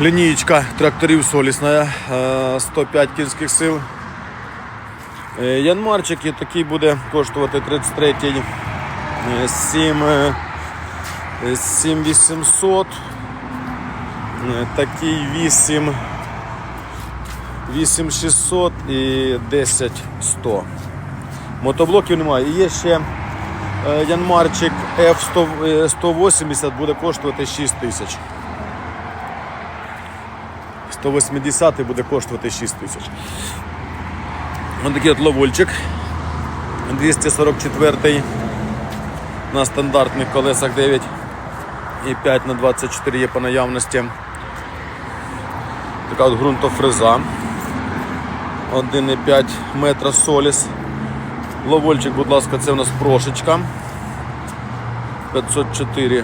Лінієчка тракторів солісна, е, 105 кінських сил. Е, Янмарчик і такий буде коштувати 33 е, 7 е, 7800. Е, Такий 8 8600 і 10100. Мотоблоків немає. І є ще е, Янмарчик F180 буде коштувати 6 тисяч. 180 буде коштувати 6 тисяч. Ось такий от ловольчик. 244 на стандартних колесах 9 і 5 на 24 є по наявності. Така от ґрунтофреза. 1,5 метра соліс. Ловольчик, будь ласка, це у нас прошечка. 504